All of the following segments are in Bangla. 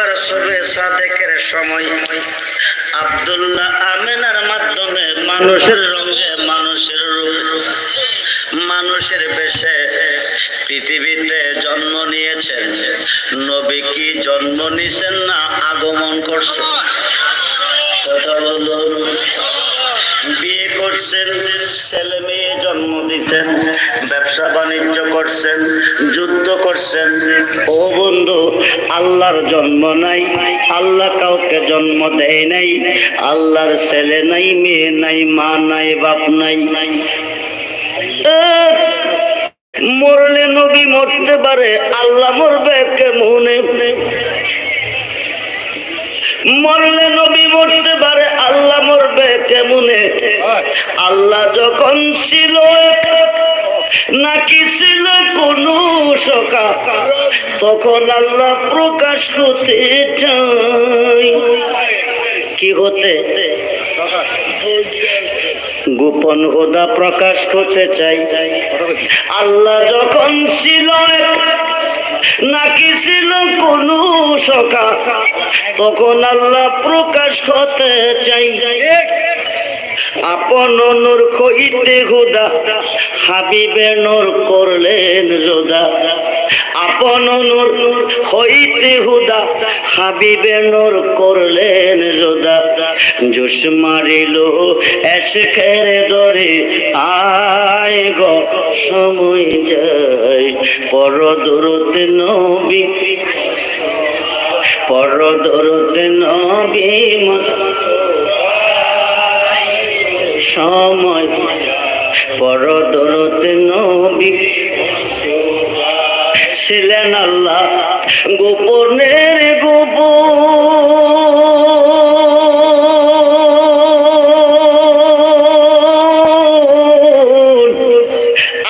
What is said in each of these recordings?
প্রথমবার সবে সাদেকের সময় আব্দুল্লাহ আমিনার মাধ্যমে মানুষের রঙে মানুষের রূপ, মানুষের বেশে পৃথিবীতে জন্ম নিয়েছেন নবী কি জন্ম নিছেন না আগমন করছে? কথা বলুন। করছেন, ছেলে মেয়ে জন্ম দিছেন, ব্যবসা বাণিজ্য করছেন, যুদ্ধ করছেন। ও বন্ধু, আল্লাহর জন্ম নাই, আল্লাহ কাউকে জন্ম দেয় নাই, আল্লাহর ছেলে নাই, মেয়ে নাই, মা নাই, বাপ নাই। মরলে নবী মরতে পারে, আল্লাহ মরবে কেমনে? মরলে নবী মরতে পারে, আল্লাহ মরবে কেমনে? আল্লাহ যখন ছিল নাকি ছিল কোন সকা তখন আল্লাহ প্রকাশ করতে চাই। কি হতে? গোপন হোদা প্রকাশ করতে চাই। আল্লাহ যখন ছিল নাকি ছিল কোন সকা তখন আল্লাহ প্রকাশ করতে চাই। আপন নূর কইতে হুদা, হাবিবে নূর করলেন যোদা আপন নূর হইতে হুদা, হাবিবে নূর করলেন জোদা। জোশ মারিল এসে খেরে ধরে আয় গ সময় যায় পর দূরতে নবী, পর দূরতে নবী সময়। পর দূরতে নবী ছিলেন আল্লাহ গোপনের গোপন।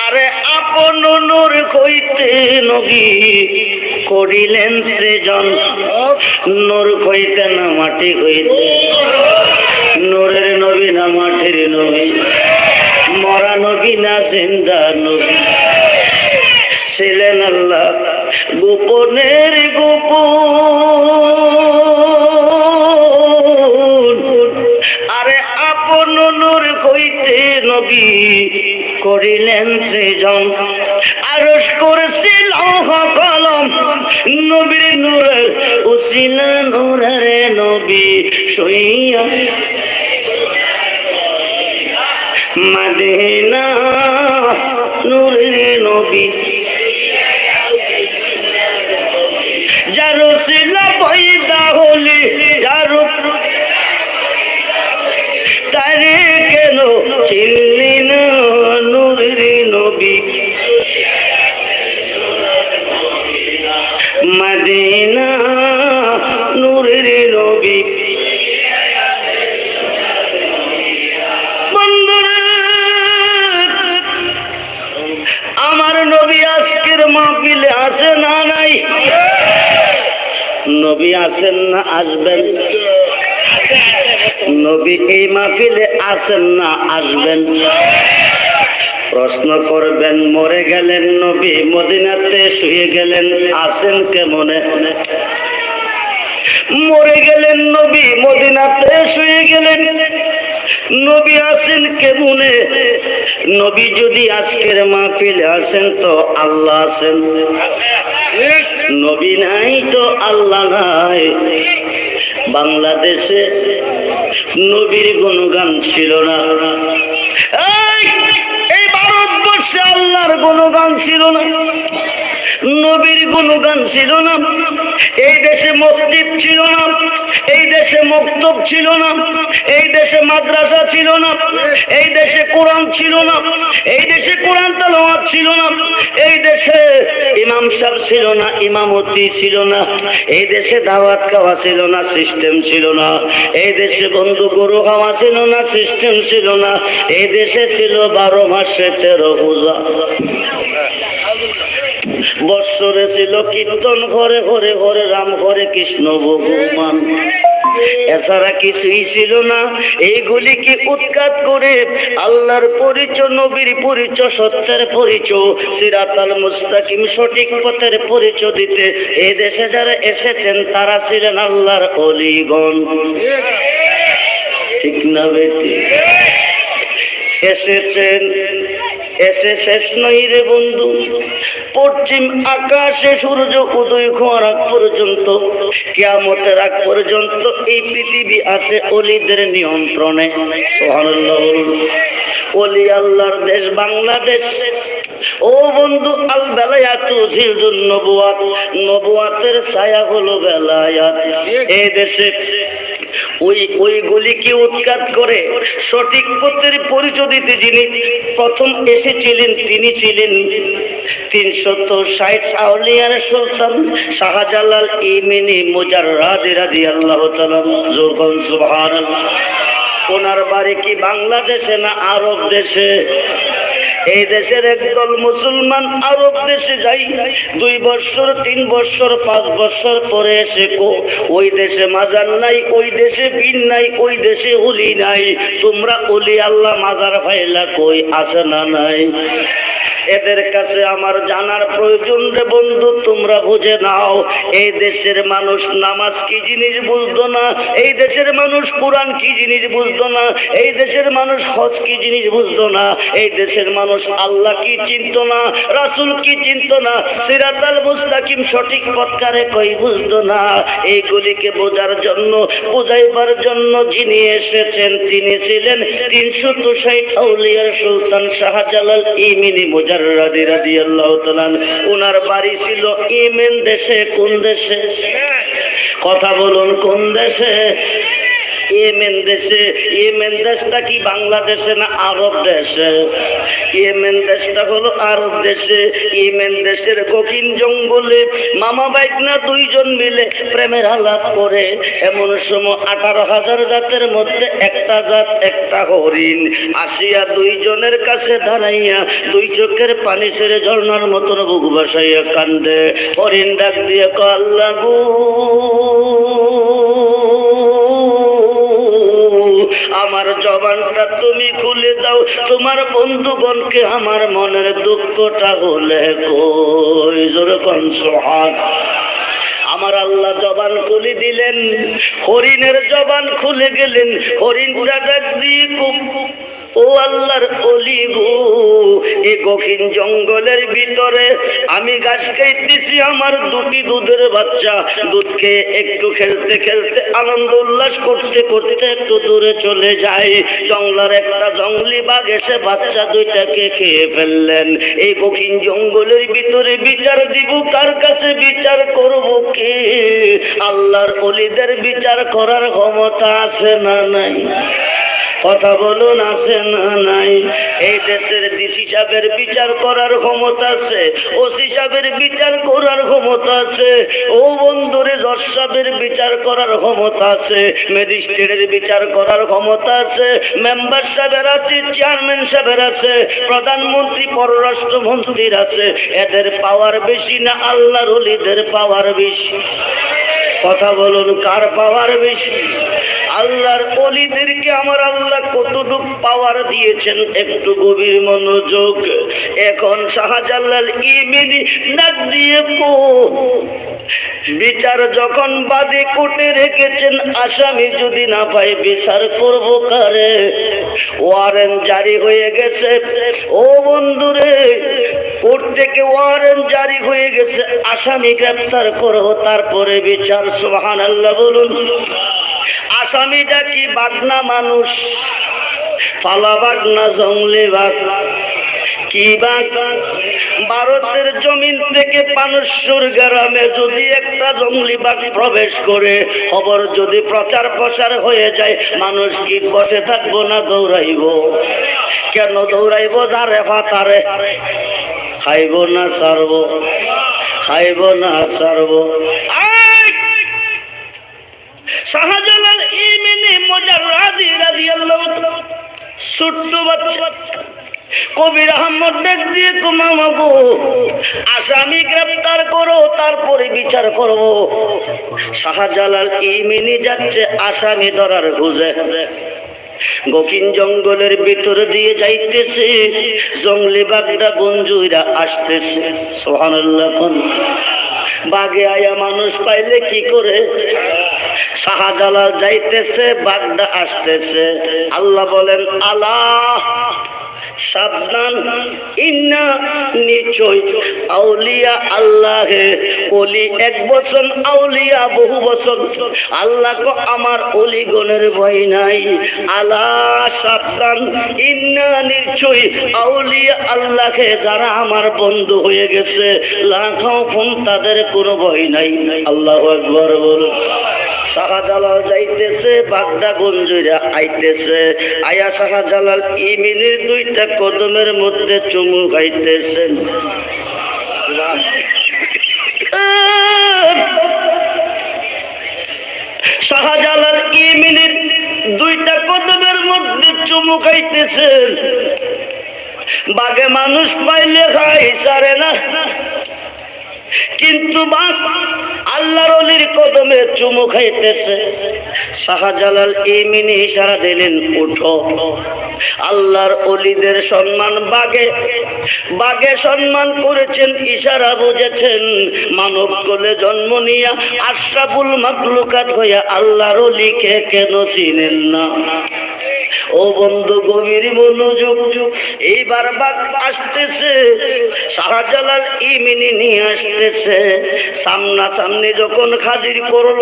আরে আপন নূর কইতে নবী করিলেন সেজন। নূর কইতে না মাটি কইতে। করিলেন সৃজন। আরস করেছিল কলম নবীর নূরের উসিল নূরের নবী সইয়া মাদিনা নূরের নবী। মদিনা নূরের নবী। বন্ধুরা, আমার নবী আজকের মাহফিলে আসে না নাই? নবী আসেন না, আসবেন। নবী এই মাহফিলে আসেন না, আসবেন। প্রশ্ন করবেন, মরে গেলেন নবী, মদিনাতে শুয়ে গেলেন, আসেন কেমনে? মরে গেলেন নবী, মদিনাতে শুয়ে গেলেন। নবী আসেন কেমনে? নবী যদি আজকের মাহফিলে আসেন তো আল্লাহ আসেন। নবী নাই তো আল্লাহ নাই। বাংলাদেশে নবীর গুণগান ছিল না। আল্লাহর গুণগান ছিল না। নবীর গুণগান ছিল না। এই দেশে মসজিদ ছিল না। এই দেশে মক্তব ছিল না। এই দেশে মাদ্রাসা ছিল না। এই দেশে কোরআন ছিল না। এই দেশে কোরআন তালাওয়াত ছিল না। এই দেশে ইমাম সাহেব ছিল না, ইমামতি ছিল না। এই দেশে দাওয়াত খাওয়া ছিল না সিস্টেম ছিল না। এই দেশে বন্ধু গরু খাওয়া ছিল না সিস্টেম ছিল না। এই দেশে ছিল বারো মাসে তেরো পূজা। বৎসরে ছিল কীর্তন ঘরে ঘরে ঘরে রাম ঘরে কৃষ্ণ ভগবান। এছাড়া কিছুই ছিল না। এইগুলিকে উৎখাত করে আল্লাহর পরিচয়, নবীর পরিচয়, সত্যের পরিচয়, সিরাতাল মুস্তাকিম, সঠিক পথের পরিচয় দিতে এ দেশে যারা এসেছেন, তারা ছিলেন আল্লাহর অলিগণ। ঠিক না বেটি? এসেছেন এসে শেষ নই রে বন্ধু। পশ্চিম আকাশে সূর্য উদয় হওয়ার আগ পর্যন্ত, কিয়ামতের আগ পর্যন্ত এই পৃথিবী আছে অলিদের নিয়ন্ত্রণে। অলি আল্লাহর দেশ বাংলাদেশ। ও বন্ধু আল বেলায়াত জিলজুন নবুয়াত। নবুয়াতের ছায়া হলো বেলায়াত। এই দেশে ওই ওইগুলিকে উৎখাত করে? সঠিক পথের পরিচয় যিনি প্রথম এসেছিলেন, তিনি ছিলেন তিনশত ষাট আউলিয়ার সুলতান শাহজালাল ইমিনি মুজার রাদি রাদি আল্লাহ জোরগন সুবহান ওনার বাড়ি কি বাংলাদেশে না আরব দেশে? এই দেশের একদল মুসলমান আরব দেশে যাই দুই বছর, তিন বছর, পাঁচ বছর পরে এসে কো, ওই দেশে মাজার নাই, ওই দেশে বিন নাই, ওই দেশে উলি নাই। তোমরা উলি আল্লাহ মাজার ভাইলা কই আছে না নাই? এদের কাছে আমার জানার প্রয়োজন রে বন্ধু, তোমরা বুঝে নাও, এই দেশের মানুষ নামাজ কি জিনিস বুঝতো না, এই দেশের মানুষ কোরআন কি জিনিস বুঝতো না, এই দেশের মানুষ হজ কি জিনিস বুঝতো না, এই দেশের মানুষ আল্লাহ কি চিনত না, রাসুল কি চিনত না সিরাতাল মুস্তাকিম সঠিক পথকারে কই বুঝতো না, এইগুলিকে বোঝার জন্য, বোঝাইবার জন্য যিনি এসেছেন, তিনি ছিলেন তিনশো আউলিয়ার সুলতান শাহজালাল ইমিনি মুজাররাদি রাদিয়াল্লাহু তাআলা ওনার বাড়ি ছিল ইয়েমেন দেশে কোন দেশে? কথা বলুন কোন দেশে? ইয়েমেন দেশে, ইয়েমেন দেশটা কি বাংলাদেশে না আরব দেশে? ইয়েমেন দেশটা হলো আরব দেশে, ইয়েমেন দেশের কঠিন জঙ্গলে মামা বাইক না দুইজন মিলে প্রেমের আলাপ করে। এমন সময় আঠারো হাজার জাতের মধ্যে একটা জাত, একটা হরিণ আসিয়া দুইজনের কাছে দাঁড়াইয়া দুই চোখের পানি ছেড়ে ঝর্ণার মতন বুক বাসাইয়া কান্দে। হরিণ ডাক দিয়ে কল্লা গো! আমার জবানটা তুমি খুলে দাও, তোমার বন্ধুগণকে আমার মনের দুঃখটা হলে আমার আল্লাহ জবান খুলে দিলেন, হরিণের জবান খুলে গেলেন, হরিণটা ডাক দিয়ে খুব ও আল্লাহর অলি গো, এ গখিন জঙ্গলের ভিতরে আমি গাছ খাইতেছি, আমার দুটি দুধের বাচ্চা। দুধকে একটু খেলতে খেলতে আনন্দ উল্লাস করতে করতে একটু দূরে চলে যায় জঙ্গলার একটা জঙ্গলি বাঘ এসে বাচ্চা দুইটাকে খেয়ে ফেললেন। এই গখিন জঙ্গলের ভিতরে বিচার দিব, কার কাছে বিচার করব কে? আল্লাহর অলিদের বিচার করার ক্ষমতা আছে না নাই? কথা বলুন, আছে না নাই? এই দেশের ডিসি সাহেবের বিচার করার ক্ষমতা আছে, ওসি সাহেবের বিচার করার ক্ষমতা আছে, ও বন্ধুরে জজ সাহেবের বিচার করার ক্ষমতা আছে, ম্যাজিস্ট্রেটের বিচার করার ক্ষমতা আছে, মেম্বার সাহেবের আছে, চেয়ারম্যান সাহেবের আছে, প্রধানমন্ত্রী, পররাষ্ট্রমন্ত্রীর আছে, এদের পাওয়ার বেশি না আল্লাহর অলিদের পাওয়ার বেশি? কথা বলুন, কার পাওয়ার বেশি? আল্লাহর অলিদেরকে আমার আল্লাহ কতটুক পাওয়ার দিয়েছেন একটু গভীর মনোযোগ। এখন শাহজালাল ডাক দিয়ে কো বিচার যখন বাদে কোর্টে রেখেছেন, আসামি যদি না পাই বিচার করব কারে? ওয়ারেন্ট জারি হয়ে গেছে। ও বন্ধুরে, কোর্ট থেকে ওয়ারেন্ট জারি হয়ে গেছে, আসামি গ্রেপ্তার করো, তারপরে বিচার সোহান আল্লাহ বলুন। আসামিটা কি বাগনা মানুষ, ফালা বাগনা জঙ্গলি বাঘ। কি বাঘ? ভারতের জমিন থেকে পানস্বর গ্রামে যদি একটা জঙ্গলি বাঘ প্রবেশ করে, খবর যদি প্রচার প্রসার হয়ে যায়, মানুষ কি বসে থাকব না দৌড়াইব? কেন দৌড়াইব যারে ফাতারে? খাইব না সারব খাইব না সারব শাহজালাল ইমিনি মজার রাদি রাদি আল্লাহ ছোট্ট বাচ্চা কবির দিয়ে আসামি গ্রেপ্তার করো, তারপরে বিচার করব শাহজালাল ইমিনি যাচ্ছে আসামি ধরার খুঁজে গকিন জঙ্গলের ভিতর দিয়ে যাইতেছে, জঙ্গলি বাগদা বঞ্জুইরা আসতেছে। সোহানুল্লাহ বাগে আয়া মানুষ পাইলে কি করে? শাহজালাল যাইতেছে বাগদা আসতেছে। আল্লাহ বলেন আল্লাহ! সাবধান। ইন্না নিশ্চয় আউলিয়া আল্লাহে অলি এক বছর, আউলিয়া বহু বছর। আল্লাহ কো আমার অলিগণের ভয় নাই। আল্লাহ সাবধান। ইন্না নিশ্চয় আউলিয়া আল্লাহকে যারা আমার বন্ধু হয়ে গেছে, লাখাও ফোন তাদের কোনো ভয় নাই। আল্লাহ একবার বলুন শাহজালাল যাইতেছে বাগদা গঞ্জুরা আইতেছে। আয়া শাহজালাল ইমিনের দুইটা কদমের মধ্যে চুমু খাইতেছেন। শাহজালাল ইমিনের দুইটা কদমের মধ্যে চুমু খাইতেছেন? বাগে মানুষ পাইলে খাই সারে না। কিন্তু আল্লাহর অলির কদমে চুমু খাইতেছে। শাহজালাল ইমিনি ইশারা দিলেন, উঠো। আল্লাহর অলিদের সম্মান বাগে। বাগে সম্মান করেছেন, ইশারা বুঝেছেন। মানব কোলে জন্ম নিয়া আশরাফুল মাকলুকাত হইয়া আল্লাহর অলিকে কেন চিনেন না? ও বন্ধু গভীর মনোযোগ, এইবার বাক আসতেছে, শাহজালাল ইমিনি নিয়ে আসতেছে। সামনা সামনে যখন হাজির করল,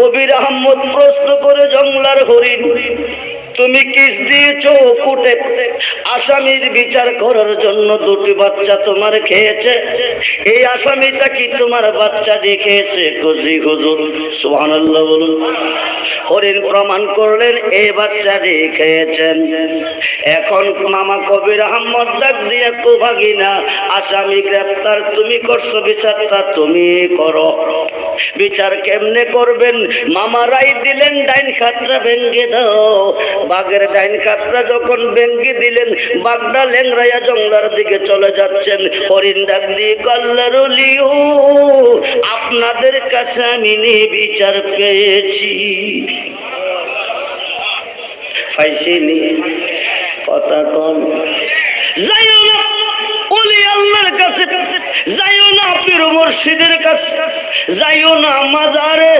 কবির আহমদ প্রশ্ন করে জংলার হরিণ তুমি কিস দিয়েছ কুটে? আসামির বিচার করার জন্য দুটি বাচ্চা তোমার খেয়েছে। এই আসামিটা কি তোমার বাচ্চা খেয়েছে খুশি হুজুর, সুবহানাল্লাহ বলুন। হরিণ প্রমাণ করলেন, এই বাচ্চা খেয়েছেন। এখন মামা কবির আহমদ ডাক দিয়ে, কো ভাগিনা, আসামি গ্রেপ্তার, তুমি করছ বিচারটা, তুমি করো। বিচার কেমনে করবেন? মামা রাই দিলেন, ডাইন খাতরা ভেঙ্গে দাও বাঘের ডাইন খাতরা যখন ভেঙ্গে দিলেন, বাঘটা লেংরাইয়া জঙ্গলার দিকে চলে যাচ্ছেন। হরিণ ডাক দিয়ে কল্লারুলিও আপনাদের কাছে আমি বিচার পেয়েছি। পাইছিনি কথা কম। যাইও না, ওলি আল্লাহর কাছে, যাইও না পীর মুর্শিদের কাছে, যাইও না, মাজারে।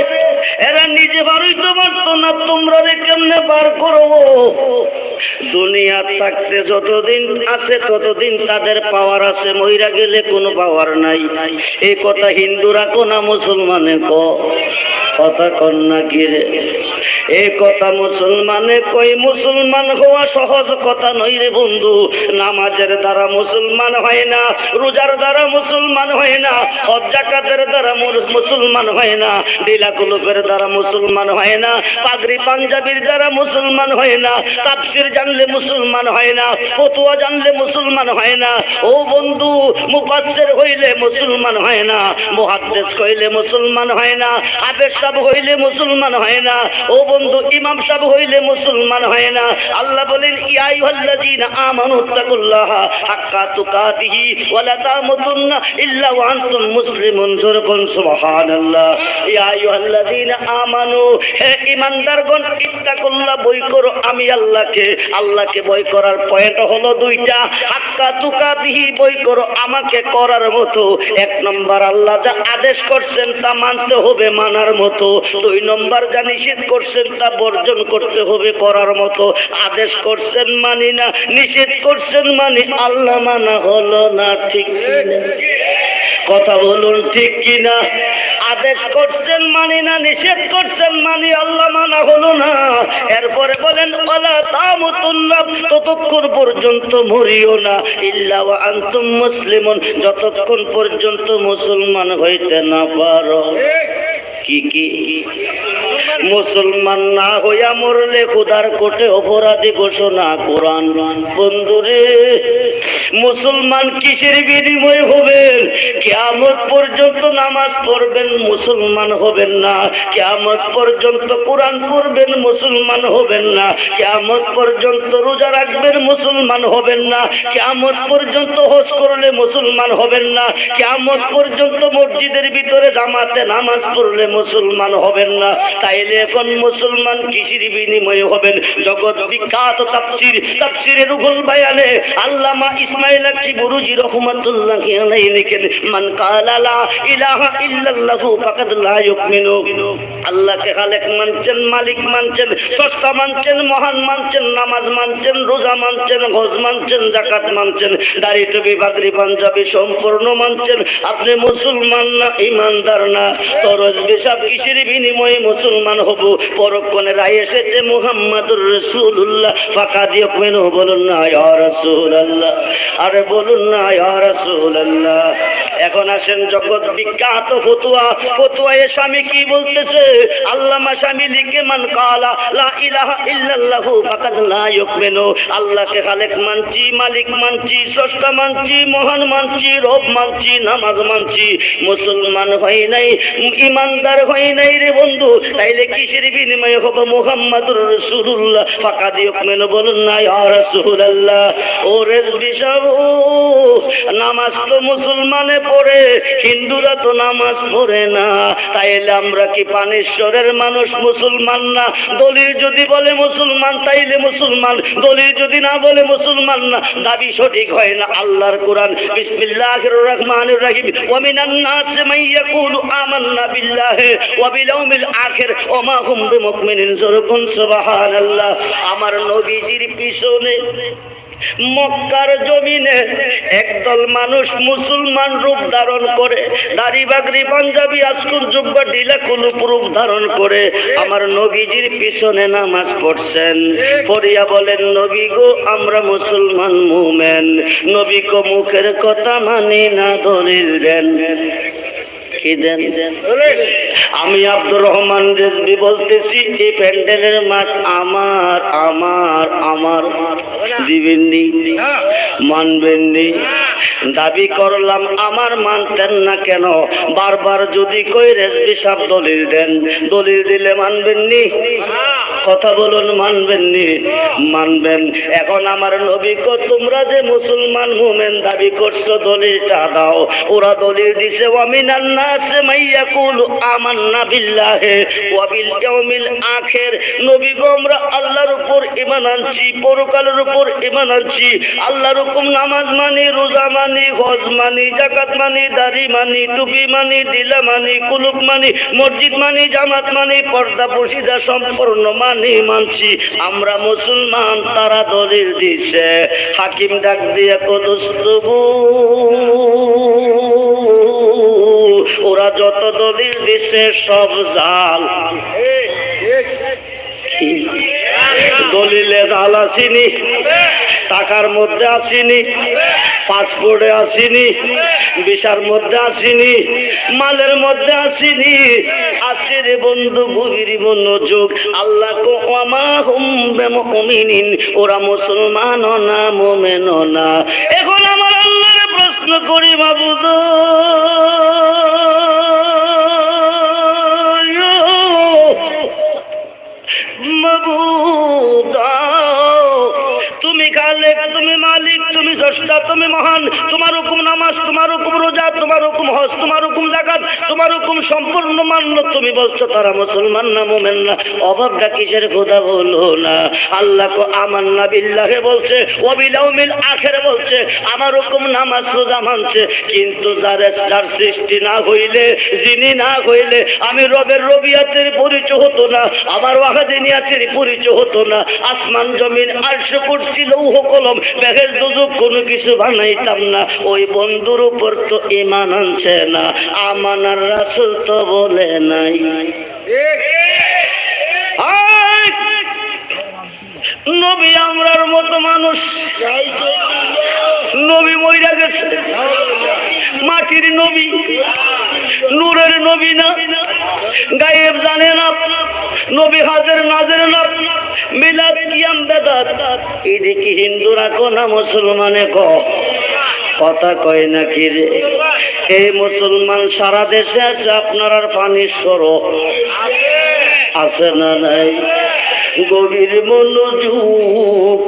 এরা নিজে বারই তো তোমরা কেমনে বার করব? দুনিয়া থাকতে যতদিন আছে, ততদিন তাদের পাওয়ার আছে। মহিরা গেলে কোনো পাওয়ার নাই। এই কথা হিন্দুরা কোনা মুসলমানে ক? কথা কন্যা কিরে এই কথা মুসলমানে কই মুসলমান হওয়া সহজ কথা নই রে বন্ধু নামাজের দ্বারা মুসলমান হয় না রোজার দ্বারা মুসলমান হয় না হজ জাকাতের দ্বারা মুসলমান হয় না ডিলা কুলুপের দ্বারা মুসলমান হয় না পাগড়ি পাঞ্জাবির দ্বারা মুসলমান হয় না তাপসির জানলে মুসলমান হয় না ফতুয়া জানলে মুসলমান হয় না ও বন্ধু মুফাসসির হইলে মুসলমান হয় না মুহাদ্দিস কইলে মুসলমান হয় না সাহেব হইলে মুসলমান হয় না ও বন্ধু ইমাম সাহেব হইলে মুসলমান হয় না। আল্লাহ বলেন, ইয়া আইয়ুহাল্লাযীনা আমানু তাকুল্লাহা হাক্কা তুকাতিহি ওয়া লা তামুতুন্না ইল্লা ওয়া আনতুম মুসলিমুন। জোরকুন সুবহানাল্লাহ। ইয়া আইয়ুহাল্লাযীনা আমানু, হে ঈমানদারগণ, ইত্তাকুল্লাহ, বই করো, আমি আল্লাহকে আল্লাহকে বই করার পয়েন্ট হলো দুইটা। হাক্কা তুকাতিহি, বই করো, আমাকে করার মতো। এক নম্বর আল্লাহ যা আদেশ করছেন তা মানতে হবে, মানার মতো। দুই নম্বর যা নিষেধ করছেন তা বর্জন করতে হবে করার মতো আদেশ করছেন মানি না, নিষেধ করছেন মানি, আল্লাহ মানা হলো না, ঠিক কথা বলুন ঠিক কিনা? আদেশ করছেন মানি না, নিষেধ করছেন মানি, আল্লাহ মানা হলো না। এরপরে বলেন ততক্ষণ পর্যন্ত মরিও না। ইল্লা আনতুম মুসলিমুন, যতক্ষণ পর্যন্ত মুসলমান হইতে না পারো। কি কি? মুসলমান না হইয়া মরলে খুদার কোটে অপরাধী ঘোষণা কোরআন। বন্ধুরে, মুসলমান কিসের বিনিময় হবেন? কেয়ামত পর্যন্ত নামাজ পড়বেন, মুসলমান হবেন না। কেয়ামত পর্যন্ত কোরআন পড়বেন, মুসলমান হবেন না। কেয়ামত পর্যন্ত রোজা রাখবেন, মুসলমান হবেন না। কেয়ামত পর্যন্ত হজ করলে মুসলমান হবেন না। কেয়ামত পর্যন্ত মসজিদের ভিতরে জামাতে নামাজ পড়লে মুসলমান হবেন না। তাইলে এখন মুসলমান কিসির বিনিময়ে হবেন? জগৎ বিখ্যাত তাফসির, তাফসিরের রুহুল বায়ানে আল্লামা ইসমাইল কি বুরুজি রহমাতুল্লাহ আলাইহি লিখেন, মান কালা লা ইলাহা ইল্লাল্লাহু ফাকাদ লা ইউমিনু। আল্লাহকে খালেক মানছেন, মালিক মানছেন সস্তা মানছেন, মহান মানছেন, নামাজ মানছেন, রোজা মানছেন, হজ মানছেন জাকাত মানছেন, দাড়ি টুপি পাঞ্জাবি সম্পূর্ণ মানছেন। আপনি মুসলমান না, ইমানদার না তরজ বেশাব কিসের বিনিময়ে মুসলমান হব। পরক্ষণে রায় এসেছে মুহাম্মাদুর রসুল্লাহ ফাঁকা দিয়ে কেন বলুন না, ইয়া রাসূলুল্লাহ। আরে, বলুন না, ইয়া রাসূলুল্লাহ। এখন আসেন জগৎ বিখ্যাত ফতুয়া। ফতুয়া এ স্বামী কি বলতেছে? আল্লামা স্বামী লিখে, মান কালা, লা ইলাহা ফাকাদ আল্লাহকে খালেক মানছি, মালিক মানছি, স্রষ্টা মানছি, মহান মানছি, রব মানছি, নামাজ মানছি। মুসলমান হয় নাই, ইমানদার হয় নাই রে বন্ধু। তাইলে কিসের বিনিময়ে হবে মুহাম্মাদুর রাসূলুল্লাহ? ফাকাদ ইউমিনু বলুন না রাসূলুল্লাহ। ও রেজবি নামাজ তো মুসলমানে পড়ে, হিন্দুরা তো নামাজ পড়ে না। তাইলে আমরা কি পানেশ্বরের মানুষ, মুসলমান না? দলিল যদি বলে মুসলমান, তাইলে মুসলমান। দলিল যদি না বলে মুসলমান না, দাবি সঠিক হয় না। আল্লাহর কোরআন, বিসমিল্লাহির রহমানির রহিম। ওয়া মিনান নাস মান ইয়াকুলু আমান্না বিল্লাহি, ওয়া বিল ইয়াউমিল আখির। আমার নবীজির পিছনে মক্কার জমিনে একদল মানুষ মুসলমান রূপ ধারণ করে, দাড়ি বাগরি পাঞ্জাবি আজকুর যুব্ব ডিলা কুলুপ রূপ ধারণ করে আমার নবীজির পিছনে নামাজ পড়ছেন। পড়িয়া বলেন, নবী গো, আমরা মুসলমান মুমেন। নবী গো মুখের কথা মানি না, দলিল দেন। কি দেন। আমি আব্দুর রহমান রেজবি বলতেছি এই প্যান্ডেলের মাঠ আমার আমার আমার। দিবেননি মানবেননি দাবি করলাম, আমার মানতেন না কেন? বারবার যদি কই রেজবি সাহ দলিল দেন, দলিল দিলে মানবেননি কথা বলুন মানবেননি মানবেন। এখন আমার নবী কো, তোমরা যে মুসলমান মুমেন দাবি করছ, দলিলটা দাও। ওরা দলিল দিছে, ওয়ামিনান নাস মাইয়াকুলু আমান্না বিল্লাহি ওয়া বিল ইয়াউমিল আখির। নবী গো, আমরা আল্লাহর উপর ঈমান আনছি, পরকালের উপর ঈমান আনছি। আল্লাহর হুকুম নামাজ মানি, রোজা মানি হজ মানি জাকাত মানি দাড়ি মানি টুপি মানি দিলা মানি কুলুপ মানি মসজিদ মানি জামাত মানি পর্দা পশিদা সম্পূর্ণ মানি মানছি আমরা মুসলমান তারা দলিল দিছে হাকিম ডাক দিয়ে কদস্তবু ওরা যত দলিল দিছে সব জাল দলিলে জাল আসিনি, টাকার মধ্যে আসিনি, পাসপোর্টে আসিনি, ভিসার মধ্যে আসিনি, মালের মধ্যে আসিনি। আসিরে বন্ধু গভীর মনোযোগ, আল্লাহ হুম বেমুমিনিন ওরা মুসলমান না মোমেন না। এখন আমার আল্লাহরে প্রশ্ন করি মাবুদ। স্রষ্টা তুমি মহান। তোমার হুকুম নামাজ, তোমার হুকুম রোজা, তোমার হুকুম হজ, তোমার হুকুম জাকাত, তোমার হুকুম সম্পূর্ণ মান্য। তুমি বলছো, তারা মুসলমান না, মোমেন না? অভাবটা কিসের খোদা বলো না। আল্লাহ কো আমার না বিল্লাহে বলছে অবিলাউমিল আখেরে বলছে, আমার হুকুম নামাজ রোজা মানছে। কিন্তু যার যার সৃষ্টি না হইলে, যিনি না হইলে, আমি রবের রবিয়াতের পরিচয় হতো না, আমার ওয়াহাদিনিয়াতের পরিচয় হতো না। আসমান জমিন, আরশ করছি লৌহ কলম ব্যাগের দুজুক কোনো কিছু বানাইতাম না ওই বন্ধুর উপর তো ইমান আনছে না আমানার রাসুল তো বলে নাই! নবী আমরার মতো মানুষ। নবী মইরা গেছে। মাটির নবী। নূরের নবী না। গায়েব জানে না। নবী হাজের নাজের না। মিলাদ কিয়াম বেদাত। এদিকে হিন্দুরা কো না মুসলমানে ক? কথা কয় নাকি রে? এই মুসলমান সারা দেশে আছে, আপনার পানির সরো। আছে না নাই? গভীর মনোযোগ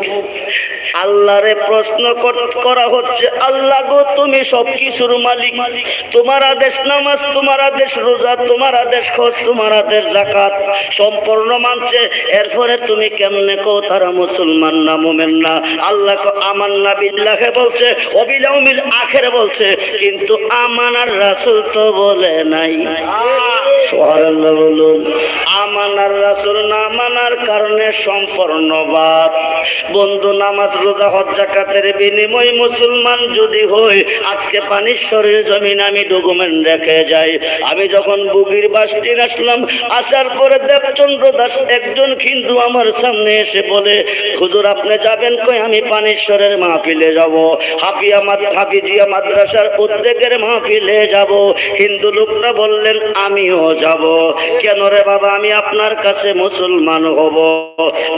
আল্লাহরে প্রশ্ন কর- হচ্ছে, আল্লাহ গো, তুমি সব কিছুর মালিক। তোমার আদেশ নামাজ, তোমার আদেশ রোজা, তোমার আদেশ খোঁজ, তোমার আদেশ জাকাত সম্পূর্ণ মানছে, এরপরে তুমি কেমনে কো তারা মুসলমান না মোমেন না? আল্লাহ আমার না বিল্লাহে বলছে অবিলম্বিল আখেরে বলছে, কিন্তু আমানার রাসুল তো বলে নাই। আমানার রাসুল না মানার কারণে সম্পূর্ণ বাদ। বন্ধু, নামাজ রোজা হজ জাকাতের বিনিময় মুসলমান যদি হই আজকে পানিশ্বরের জমিন আমি ডকুমেন্ট রেখে যাই। আমি যখন বুগির বাসটি আসলাম, আসার পরে দেবচন্দ্র দাস একজন হিন্দু আমার সামনে এসে বলে, হুজুর, আপনি যাবেন কই? আমি পানিশ্বরের মাহফিলে যাব। হাফিয়া হাফিজিয়া মাদ্রাসার উদ্যোগের মাহফিলে যাব। হিন্দু লোকটা বললেন, আমিও যাব। কেন রে বাবা? আমি আপনার কাছে মুসলমান হব।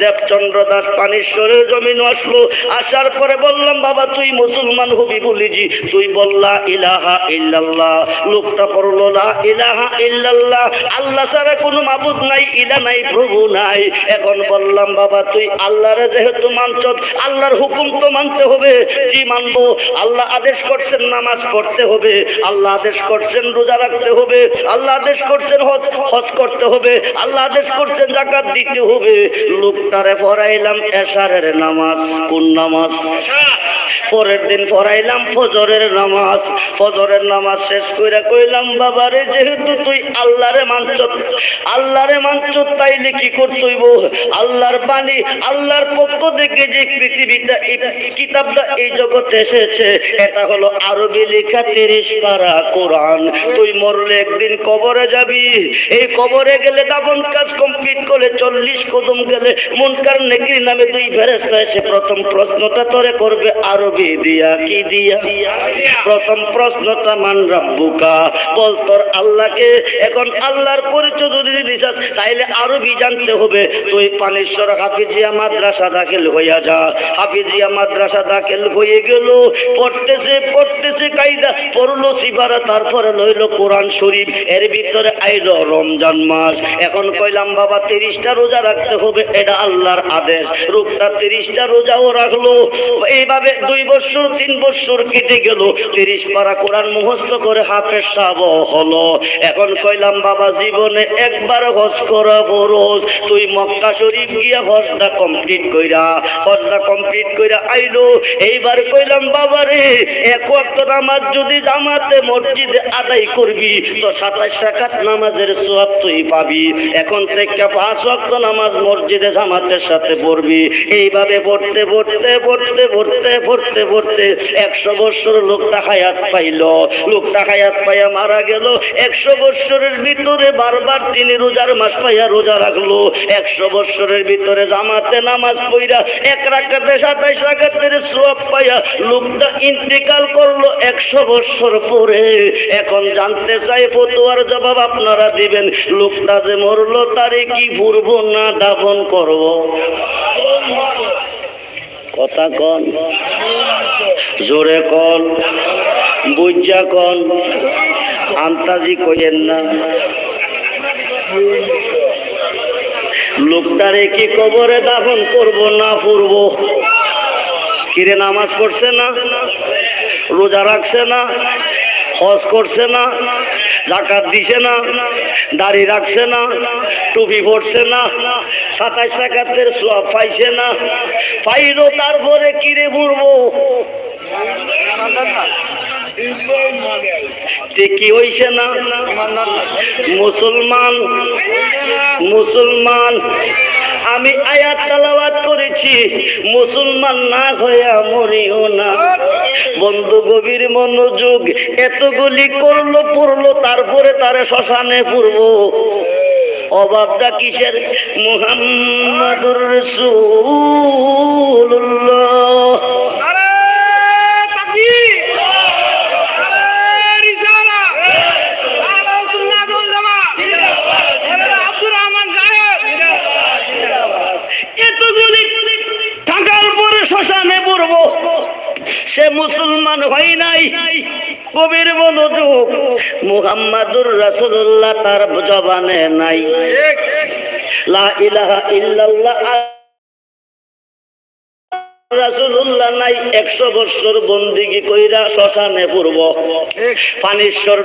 দেবচন্দ্র দাস পানিশ্বরের জমিন আসলো আসার পরে বললাম, বাবা, তুই মুসলমান হবি বলিজি তুই বললা ইলাহা ইল্লাল্লাহ। লোকটা পড়ল, লা ইলাহা ইল্লাল্লাহ। আল্লাহ ছাড়া কোনো মাবুদ নাই, ইলা নাই, প্রভু নাই। এখন বললাম, বাবা, তুই আল্লাহরে যেহেতু মানছ আল্লাহর হুকুম তো মানতে হবে। জি, মানবো। আল্লাহ আদেশ করছেন, নামাজ পড়তে হবে। আল্লাহ আদেশ করছেন, রোজা রাখতে হবে। আল্লাহ আদেশ করছেন, হজ হজ করতে হবে। আল্লাহ আদেশ করছেন, জাকাত দিতে হবে। লোকটারে পড়াইলাম, এশারের নামাজ। কোন নামাজ। পরের দিন পড়াইলাম ফজরের নামাজ। ফজরের নামাজ শেষ করে কইলাম, বাবারে, যেহেতু তুই আল্লাহরে মানছ আল্লাহরে মানছ, তাইলে কি করতেইব? আল্লাহর বাণী, আল্লাহর পক্ষ থেকে যে পৃথিবীটা কিতাবটা এই জগতে এসেছে, এটা হলো আরবি লেখা তিরিশ পারা কোরআন। তুই মরলে একদিন কবরে যাবি। এই কবরে গেলে দাবন কাজ কমপ্লিট করে চল্লিশ কদম গেলে মুনকার নেকির নামে দুই ফেরেস্তা এসে প্রথম প্রশ্নটা তোরে করবে আরবি দিয়া, কি দিয়া? প্রথম প্রশ্নটা, মান রাব্বুকা? বল, তোর আল্লাহকে? এখন আল্লাহর পরিচয় যদি দিছাস তাইলে আরবি জানতে হবে। তুই পানেশ্বর হাফিজিয়া মাদ্রাসা দাখিল হইয়া যা। হাফিজিয়া মাদ্রাসা দাখিল হয়ে গেল। পড়তেছে পড়তেছে, কায়দা। পড়ল, সিবারা, তারপরে লইল কোরআন শরীফ। এর ভিতরে আইলো রমজান মাস। এখন কইলাম, বাবা, তিরিশটা রোজা রাখতে হবে। এটা আল্লাহর আদেশ। রূপটা তিরিশটা রোজাও রাখল এইভাবে দুই বছর, তিন বছর কেটে গেল। তিরিশ পারা কোরআন মুখস্থ করে হাফেজ সাব হলো। এখন কইলাম, বাবা, জীবনে একবার হজ করা বরস তুই মক্কা শরীফ গিয়া হজটা কমপ্লিট কইরা, হজটা কমপ্লিট কইরা আইলো। এইবার কইলাম, বাবা রে, এক নামাজ যদি জামাতে মসজিদে আদায় করবি, তো সাতাশ রাকাত নামাজের সোয়াব তুই পাবি। এখন থেকে পাঁচ ওয়াক্ত নামাজ মসজিদে জামাতের সাথে পড়বি। এইভাবে পড়তে পড়তে পড়তে পড়তে পড়তে পড়তে একশো বৎসর লোকটা হায়াত পাইল। লোকটা হায়াত পাইয়া মারা গেল। একশো বৎসরের ভিতরে বারবার তিনি রোজার মাস পাইয়া রোজা রাখল। একশো বৎসরের ভিতরে জামাতে নামাজ পইরা এক রাখাতে সাতাইশ রাখাতের সোয়াব পাইয়া লোকটা ইন্তেকাল করল একশো বৎসর পরে। এখন জানতে চাই, ফতুয়ার জবাব আপনারা দিবেন। লোকটা যে মরলো, তারে কি ভুরব না দাফন করব? কথা কন, জোরে কন বুঝা কন, আন্তাজি কইেন না। লোকটারে কি কবরে দাফন করব না পড়ব কিরে নামাজ পড়ছে না? রোজা রাখছে না? হজ করছে না? জাকাত দিছে না, দাড়ি রাখছে না, টুপি পড়ছে না, সাতাশ টাকাতের সব পাইছে না। পাইলো তারপরে কিরে ঘুরবো তে কি হইছে না? মুসলমান মুসলমান আমি আয়াত তালাবাদ করেছি। মুসলমান না হইয়া মরিও না। বন্ধু, গভীর মনোযোগ এতগুলি করল পড়ল, তারপরে তারে শ্মশানে পূর্ব অভাবটা কিসের? মুহাম্মাদুর রসুল্লাহ করব। সে মুসলমান হয় নাই। কবির মনোযোগ মুহাম্মাদুর রাসুল্লাহ তার জবানে নাই। লা ইলাহা ইল্লাল্লাহ রাসূলুল্লাহ নাই, একশো বৎসর বন্দিগি কইরা শ্মশানে পূর্ব পানিশ্বর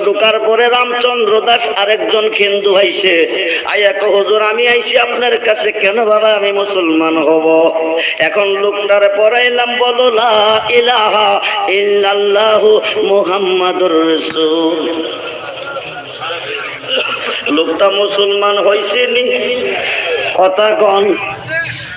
পরে রামচন্দ্র দাস আরেকজন হিন্দু আইছে। আয়া হুজুর, আমি আইছি আপনার কাছে, কেন বাবা আমি মুসলমান হব? এখন লোকটার পড়াইলাম, বলো, লা ইলাহা ইল্লাল্লাহ মুহাম্মাদুর রাসূল। লোকটা মুসলমান হইছে নি? কথা কন।